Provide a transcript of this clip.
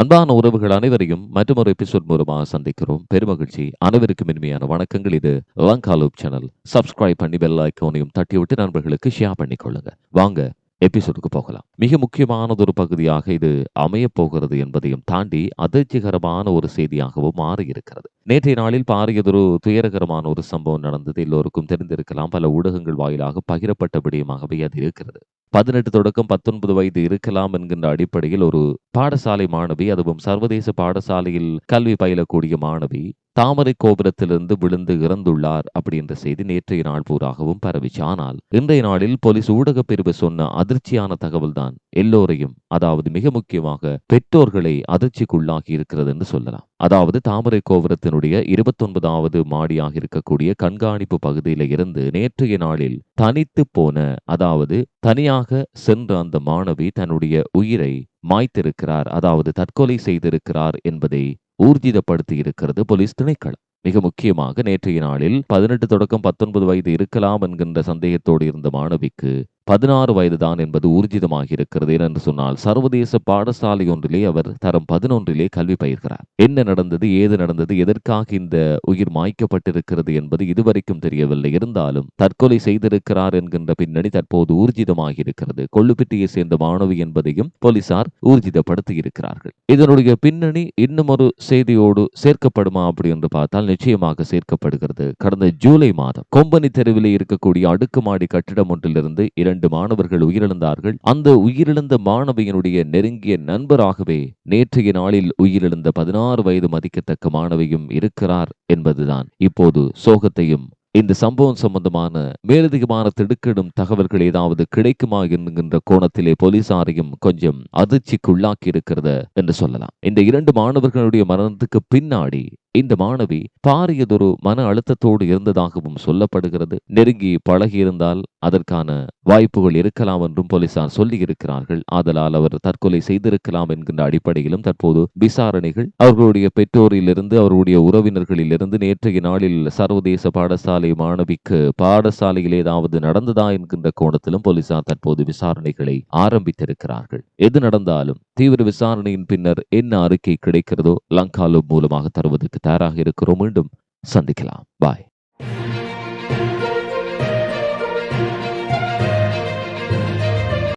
அன்பான உறவுகள் அனைவரையும் மற்றொரு எபிசோட் மூலமாக சந்திக்கிறோம். பெருமகிழ்ச்சி. அனைவருக்கும் இனிமையான வணக்கங்கள். இது லங்காலூப் சேனல் சப்ஸ்கிரைப் பண்ணி பெல் ஐக்கோனையும் தட்டிவிட்டு நண்பர்களுக்கு ஷேர் பண்ணிக்கொள்ளுங்க வாங்க எபிசோடுக்கு போகலாம். மிக முக்கியமானது ஒரு பகுதியாக இது அமையப் போகிறது என்பதையும் தாண்டி அதிர்ச்சிகரமான ஒரு செய்தியாகவும் மாறி இருக்கிறது நேற்றைய நாளில் பாரியதொரு துயரகரமான ஒரு சம்பவம் நடந்தது. எல்லோருக்கும் தெரிந்திருக்கலாம். பல ஊடகங்கள் வாயிலாக பகிரப்பட்ட விடயமாகவே அது இருக்கிறது. பதினெட்டு தொடக்கம் பத்தொன்பது வயது இருக்கலாம் என்கின்ற அடிப்படையில் ஒரு பாடசாலை மாணவி அதுவும் சர்வதேச பாடசாலையில் கல்வி பயிலக்கூடிய மாணவி தாமரை கோபுரத்திலிருந்து விழுந்து இறந்துள்ளார் அப்படின்ற செய்தி நேற்றைய நாள் பூராகவும் பரவிச்சு. ஆனால் இன்றைய நாளில் போலீஸ் ஊடக பிரிவு சொன்ன அதிர்ச்சியான தகவல்தான் எல்லோரையும் அதாவது மிக முக்கியமாக பெற்றோர்களை அதிர்ச்சிக்குள்ளாகி இருக்கிறது என்று சொல்லலாம். அதாவது தாமரை கோபுரத்தினுடைய இருபத்தொன்பதாவது மாடியாக இருக்கக்கூடிய கண்காணிப்பு பகுதியில இருந்து நேற்றைய நாளில் தனித்து போன அதாவது தனியாக சென்ற அந்த மாணவி தன்னுடைய உயிரை மாய்த்திருக்கிறார் அதாவது தற்கொலை செய்திருக்கிறார் என்பதை ஊர்ஜிதப்படுத்தி இருக்கிறது போலீஸ் திணைக்களம். மிக முக்கியமாக நேற்றைய நாளில் பதினெட்டு தொடக்கம் பத்தொன்பது வயது இருக்கலாம் என்கின்ற சந்தேகத்தோடு இருந்த மாணவிக்கு பதினாறு வயதுதான் என்பது ஊர்ஜிதமாக இருக்கிறது என்று சொன்னால் சர்வதேச பாடசாலை ஒன்றிலே அவர் தரம் பதினொன்றிலே கல்வி பயிர்கிறார். என்ன நடந்தது ஏது நடந்தது எதற்காக இந்த உயிர் மாய்க்கப்பட்டிருக்கிறது என்பது இதுவரைக்கும் தெரியவில்லை. இருந்தாலும் தற்கொலை செய்திருக்கிறார் என்கின்ற பின்னணி தற்போது ஊர்ஜிதமாகி இருக்கிறது கொள்ளுப்பிட்டியை சேர்ந்த மாணவி என்பதையும் போலீசார் ஊர்ஜிதப்படுத்தி இருக்கிறார்கள் இதனுடைய பின்னணி இன்னும் ஒரு செய்தியோடு சேர்க்கப்படுமா அப்படி என்று பார்த்தால் நிச்சயமாக சேர்க்கப்படுகிறது. கடந்த ஜூலை மாதம் கொம்பனி தெருவிலே இருக்கக்கூடிய அடுக்குமாடி கட்டிடம் ஒன்றிலிருந்து இரண்டு மாணவர்கள் உயிரிழந்தார்கள். அந்த உயிரிழந்த மாணவியினுடைய நெருங்கிய நண்பராகவே நேற்றைய நாளில் உயிரிழந்த பதினாறு வயது மதிக்கத்தக்க மாணவியும் இருக்கிறார் என்பதுதான். இப்போது சோகத்தையும் இந்த சம்பவம் சம்பந்தமான மேலதிகமான திடுக்கிடும் தகவல்கள் ஏதாவது கிடைக்குமா என்கின்ற கோணத்திலே போலீசாரையும் கொஞ்சம் அதிர்ச்சிக்குள்ளாக்கி இருக்கிறது என்று சொல்லலாம். இந்த இரண்டு மாணவர்களுடைய மரணத்துக்கு பின்னாடி இந்த மாணவி பாரியதொரு மன அழுத்தத்தோடு இருந்ததாகவும் சொல்லப்படுகிறது. நெருங்கி பழகியிருந்தால் அதற்கான வாய்ப்புகள் இருக்கலாம் என்றும் போலீசார் சொல்லியிருக்கிறார்கள். ஆதலால் அவர் தற்கொலை செய்திருக்கலாம் என்கின்ற அடிப்படையிலும் தற்போது விசாரணைகள் அவர்களுடைய பெற்றோரிலிருந்து அவருடைய உறவினர்களிலிருந்து நேற்றைய நாளில் சர்வதேச பாடசாலை மாணவிக்கு பாடசாலையில் ஏதாவது நடந்ததா என்கின்ற கோணத்திலும் போலீசார் தற்போது விசாரணைகளை ஆரம்பித்திருக்கிறார்கள். எது நடந்தாலும் தீவிர விசாரணையின் பின்னர் என்ன அறிக்கை கிடைக்கிறதோ லங்காலு மூலமாக தருவதற்கு தயாராக இருக்கிறோம். மீண்டும் சந்திக்கலாம். பாய்.